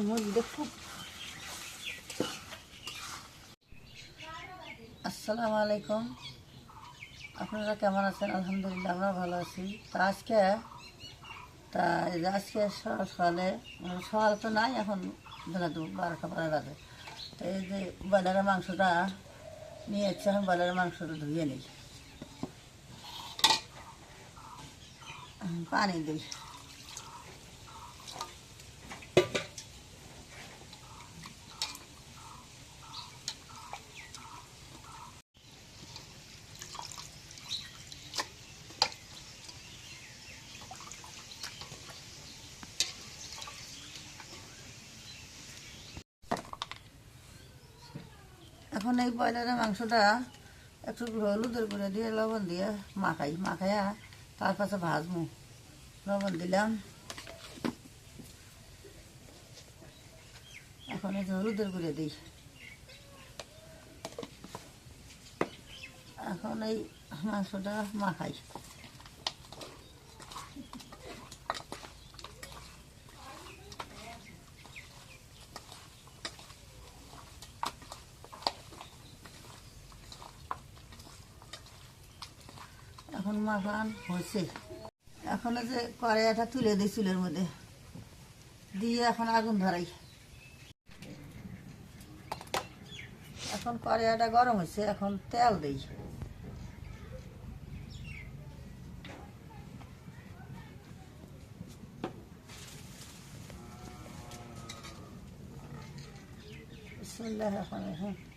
খুব আসসালামু আলাইকুম। আপনারা কেমন আছেন? আলহামদুলিল্লাহ, আমরা ভালো আছি। তা আজকে তা আজকে সকাল মানে সকাল তো নাই, এখন বেলা দু বারোটা বারো বাজে। তো এই যে ব্রয়লারের মাংসটা নিয়ে যাচ্ছে এখন ব্রয়লারের মাংসটা ধুয়ে নিই। পানি দিই। এখন এই ব্রয়লারের মাংসটা একটু হলুদের করে দিয়ে, লবণ দিয়ে মাখাই, মাখাইয়া তার পাশে ভাজবো। লবণ দিলাম। এখন এই হলুদের করে দিই। এখন এই মাংসটা মাখাই এখন মাখান হয়েছে। এখন যে কড়াইটা তুলে দিই চুলের মধ্যে। দিয়ে এখন আগুন ধরাই। এখন কড়াইটা গরম হয়েছে, এখন তেল দিই। রহমানির রহিম।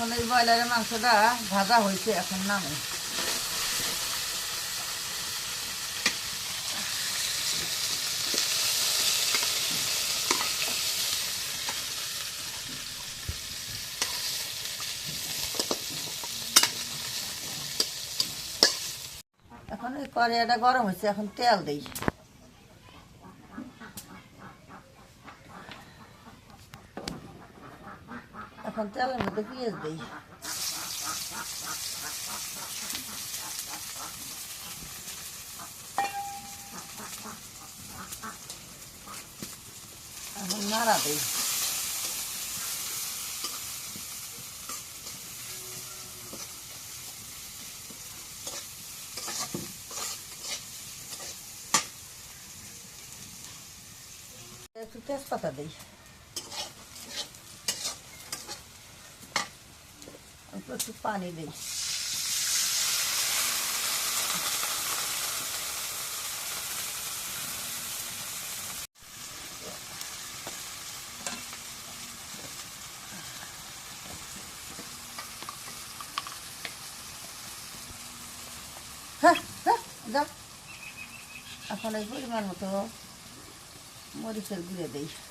এখন এই ব্রয়লারের মাংসটা ভাজা হয়েছে এখন নামে। এখন এই কড়াইটা গরম হয়েছে, এখন তেল দিই। এখন তেলের মধ্যে পেঁয়াজ দিই এখন নাড়া দিই একটু তেজপাতা দিই অল্প একটু পানি দিই হ্যাঁ হ্যাঁ যা এখন এই পরিমাণ মতো মরিচের গুঁড়ে দিই অল্প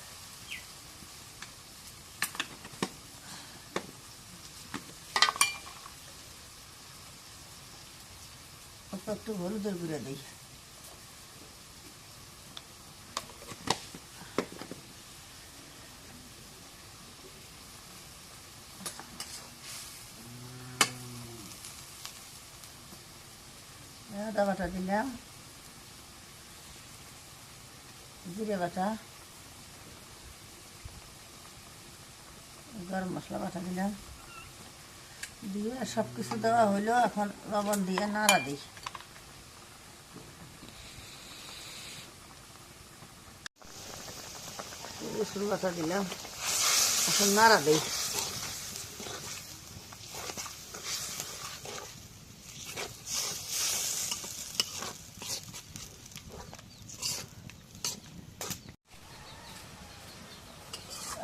একটু হলুদের গুঁড়ে দিই। আদা বাটা দিলাম। জিরে বাটা। গরম মশলা বাটা দিলাম। দিয়ে সব কিছু দেওয়া হইল, এখন লবণ দিয়ে নাড়া দিই। রসুন বাটা দিলাম। এখন নাড়া দিই।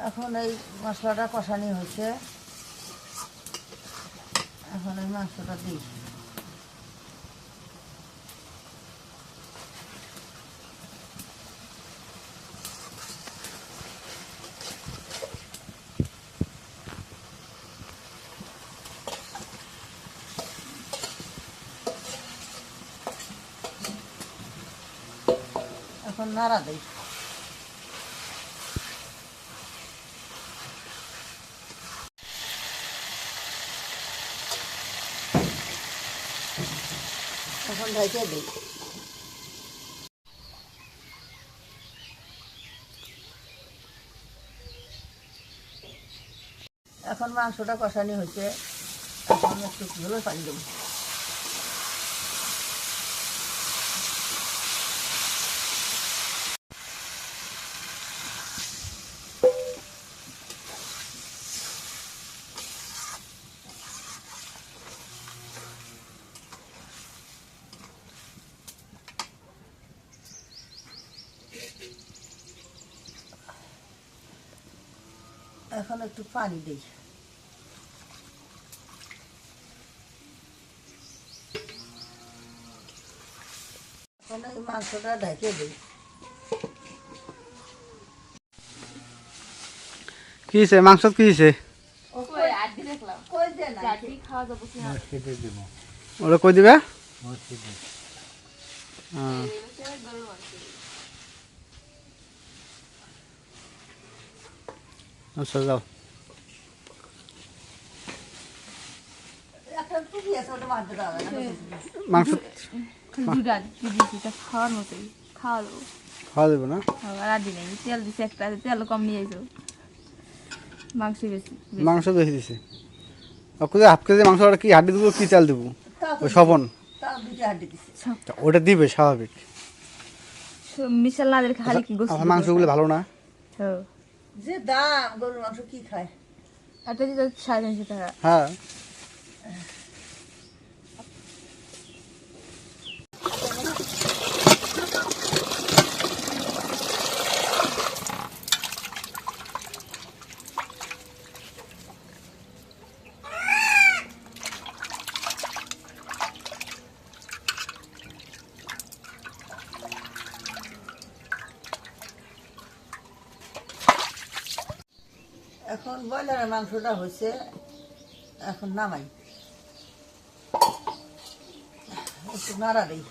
এখন এই মশলাটা কষানি হয়েছে। এখন এই মাংসটা দিই। নাড়া দিই। এখন ঢেকে দিই। এখন মাংসটা কষানি হয়েছে এখন একটু ঝোলের পানি দেবো। এখন একটু পানি দিই। এখন এই মাংসটা ঢেকে দিই। কি হয়েছে মাংস কি হয়েছে ওরা কই দিবে? হ্যাঁ। আচ্ছা যাও। মাংস খাওয়ার মতোই। খাওয়া দেবো খাওয়া দেবো না নেই তেল দিছে একটা তেল কম নিয়ে মাংস বেশি। মাংস বেশি দিছে। ওকে হাফ কেজি মাংস কি হাড্ডি দেবো কি চাল দেবো? ওই স্বপন ওটা দিবে স্বাভাবিক। সব মিশাল না খালি কি মাংসগুলো ভালো না? যে দাম গরুর মাংস কি খায়? একটা দিতে সাড়ে তিনশো টাকা। হ্যাঁ। এখন ব্রয়লারের মাংসটা হয়েছে এখন নামাই। একটু নাড়া দিই।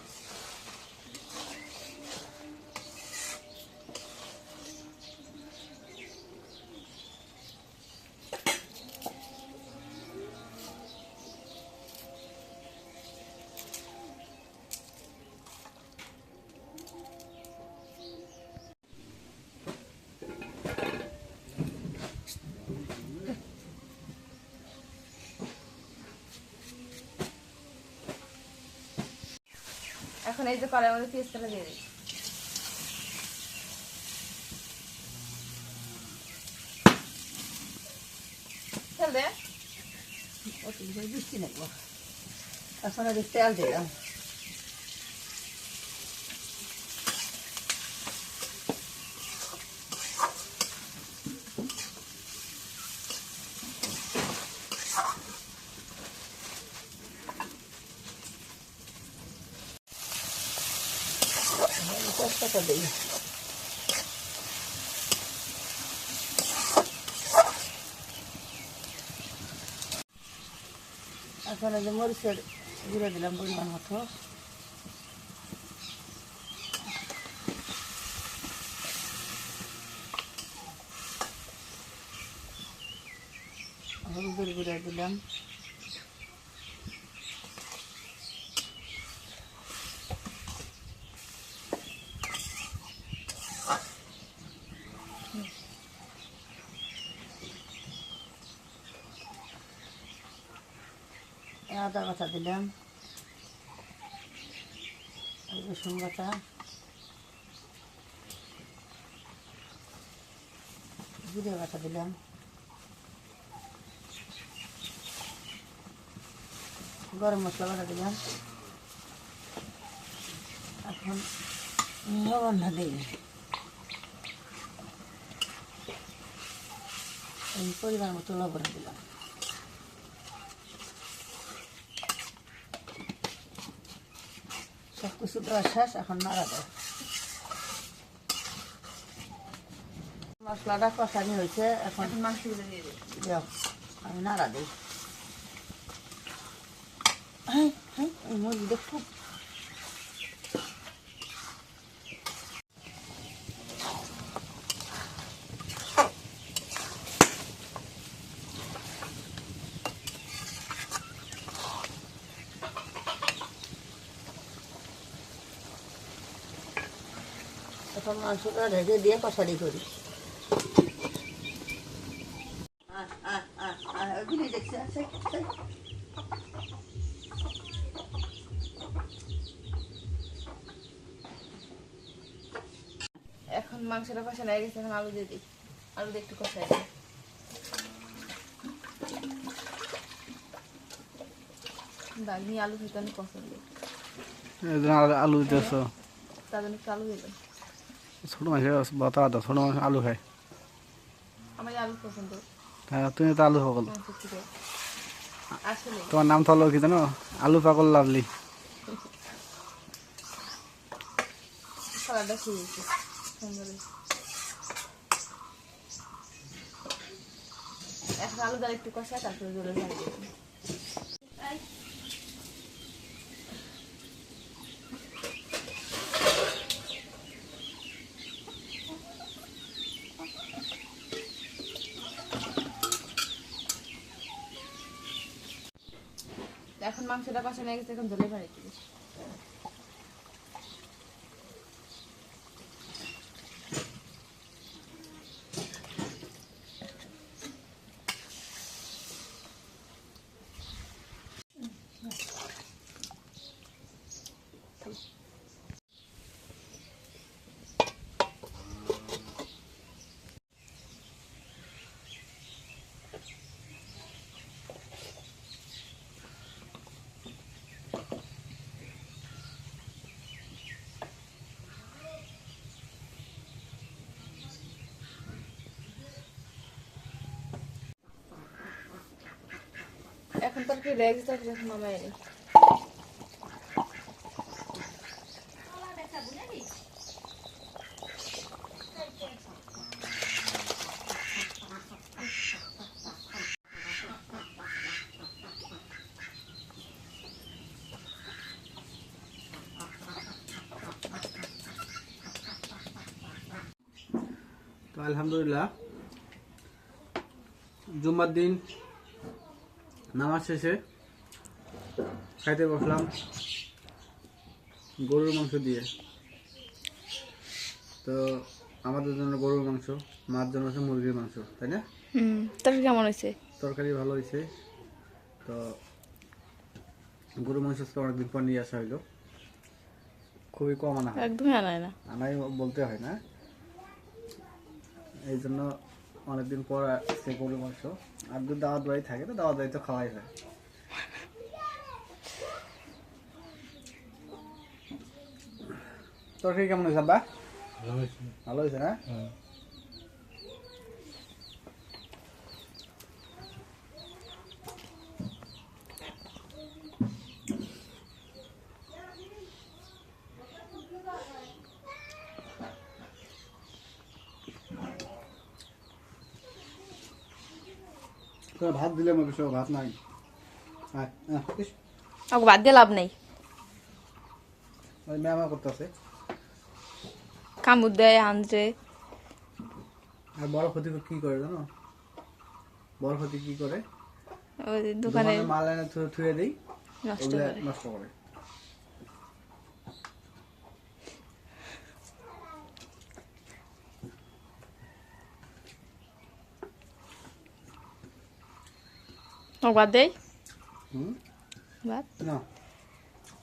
এখন এই যে কড়াই মধ্যে পেঁয়াজটা দিয়ে দিই তেল দে অত বেশি বৃষ্টি দিলাম তেজপাতা দিই এখন এই যে মরিচের গুঁড়ো দিলাম পরিমাণ মতো। হলুদের গুঁড়ো দিলাম। আদা বাটা দিলাম। রসুন বাটা। জিরে বাটা দিলাম। গরম মশলা বাটা দিলাম। এখন লবণ না দিই পরিমাণ মতো লবণ দিলাম। সব কিছু দেওয়া শেষ এখন নাড়া দেয়। মশলাটা কষানি হয়েছে এখন মাংসগুলো দিয়ে দিই আমি নাড়া দিই। হ্যাঁ হ্যাঁ মুরগিটা খুব এখন মাংসটা ঢেকে দিয়ে কষারি করি। এখন মাংসটা কষা হয়ে গেছে এখন আলু দিয়ে দিই। আলু দিয়ে একটু কষাই দিই। বাগনি আলু খেতে অনেক পছন্দ আলু- আলু দিতেছ। তার জন্য একটু আলু দিলাম ছোটো মাছের বাতা আদা ছোটো মাছ আলু খায়। আমার আলু পছন্দ। হ্যাঁ তুমি তো আলু পাগল। আসলে। তোমার নাম তো হলো কি জানো? আলু পাগল লাভলি। আলু ডাল একটু কষা তারপরে জলে এখন মাংসটা কষানো গেছে এখন জলে পানি দিই এখন তোর কি লেগেছে তারপরে এখন নামাই নি। আলহামদুলিল্লাহ জুম্মার দিন নামাজ শেষে খাইতে বসলাম গরুর মাংস দিয়ে। তো আমাদের জন্য গরুর মাংস মার জন্য হচ্ছে মুরগির মাংস তাই না? হুম তোর কেমন হয়েছে? তরকারি ভালো হয়েছে। তো গরুর মাংস তো অনেকদিন পর নিয়ে আসা হইল। খুবই কম আনা হয়। একদমই আনায় না। আনাই বলতে হয় না। এই জন্য অনেকদিন পর সে গরুর মাংস। আর যদি দাওয়াত বাড়ি থাকে তো দাওয়াত বাড়ি তো খাওয়াই হয়। তরকারি কেমন হয়েছে আব্বা? ভালো হয়েছে। না তো ভাত দিলে আমার সব ভাত নাই। আয়, ভাত দিয়ে লাভ নাই। ম্যামা করতেছে কামড় দেয় আনছে আর বড় ক্ষতি কি করে জানো? বড় ক্ষতি কি করে দোকানে মাল এনে থুয়ে দেই নষ্ট করে দেয় হুম বাদ না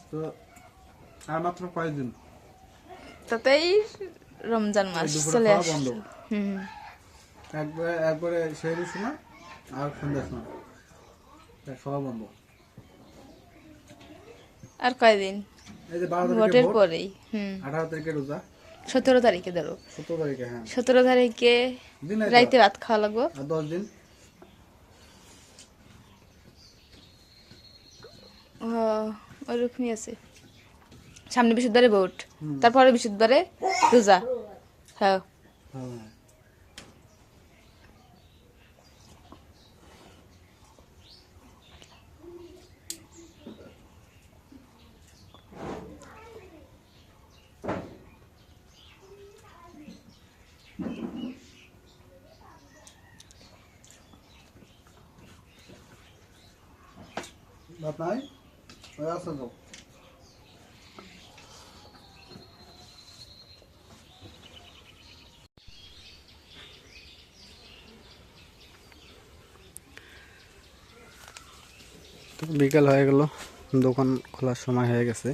তো আর মাত্র কয়েকদিন তাতেই রমজান মাস চলে আসছে। হুম একবারে একবারে সেহরি সময় আর সন্ধ্যা সময় খাওয়া বন্ধ আর কয়দিন ভোটের ভোট পরেই হুম আঠারো তারিখে রোজা সতেরো তারিখে ধরো সতেরো তারিখে হ্যাঁ সতেরো তারিখে। রাইতে ভাত খাওয়া লাগবো দশ দিন ওইরকমই আছে। সামনে বৃহস্পতিবারে ভোট। তারপরে বৃহস্পতিবারে রোজা। হ্যাঁ। হ্যাঁ বিকাল হয়ে গেল, দোকান খোলার সময় হয়ে গেছে।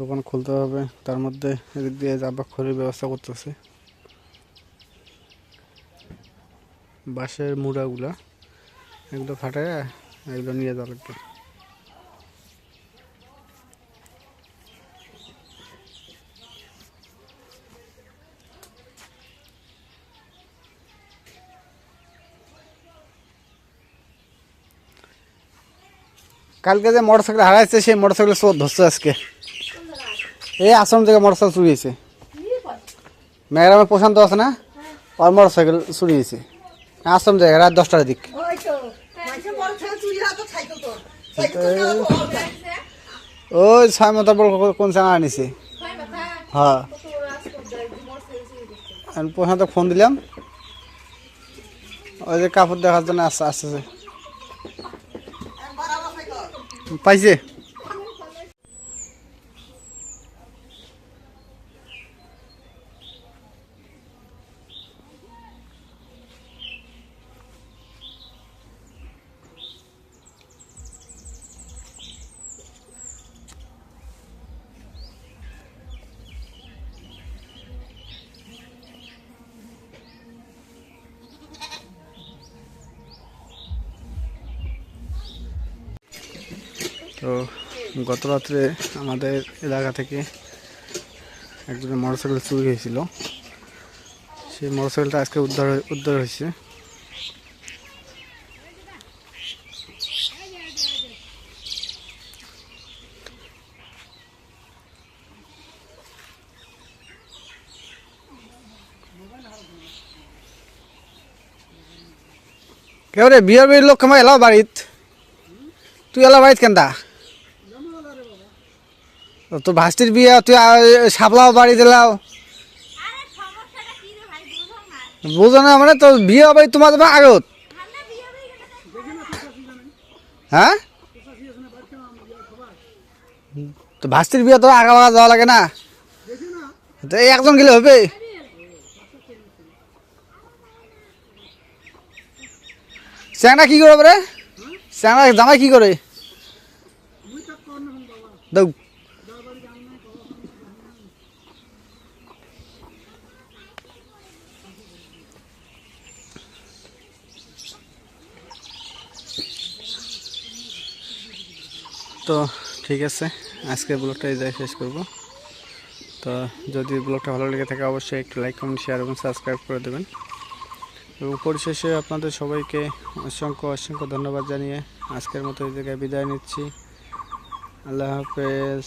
দোকান খুলতে হবে, তার মধ্যে এদিক দিয়ে যাবা খড়ির ব্যবস্থা করতেছে। বাঁশের মুড়াগুলা এগুলো ফাটায় এগুলো নিয়ে যাওয়া লাগবে কালকে যে মোটর সাইকেল হারাইছে সেই মোটর সাইকেল চোর ধরছে আজকে। এই আশ্রম থেকে মোটর সাইকেল চুরি হয়েছে। মেঘরামের প্রশান্ত আছে না? ওর মোটর সাইকেল চুরি হয়েছে। আশ্রম জায়গা রাত দশটার দিক। ওই তো তো তো ছয় মতো বড় কোন চানা আনিছে? হ্যাঁ। আমি প্রশান্ত ফোন দিলাম। ওই যে কাপড় দেখার জন্য আসছে আসতেছে। পাইছে? তো গত রাত্রে আমাদের এলাকা থেকে একজনের মোটরসাইকেল চুরি হয়েছিল। সেই মোটরসাইকেলটা আজকে উদ্ধার উদ্ধার হয়েছে। কেউ রে বিয়ের বাড়ির লোক কেমন এলাও বাড়িত। তুই এলা বাড়িত কেনটা তোর ভাস্তির বিয়ে তুই সাপলাও বাড়ি দিলাও। বুঝো না। মানে তোর বিয়ে হবে তোমার তোমার আগত। হ্যাঁ তো ভাস্তির বিয়ে তোর আগা লাগা যাওয়া লাগে না? তো এই একজন গেলে হবে? চ্যাংরা কি করে রে? চ্যাংরা জামাই কি করে? দাও তো ঠিক আছে, আজকের ব্লগটা এই জায়গায় শেষ করব। তো যদি ব্লগটা ভালো লেগে থাকে, অবশ্যই একটু লাইক কমেন্ট শেয়ার এবং সাবস্ক্রাইব করে দেবেন। এবং পরিশেষে আপনাদের সবাইকে অসংখ্য অসংখ্য ধন্যবাদ জানিয়ে আজকের মতো এই জায়গায় বিদায় নিচ্ছি। আল্লাহ হাফেজ।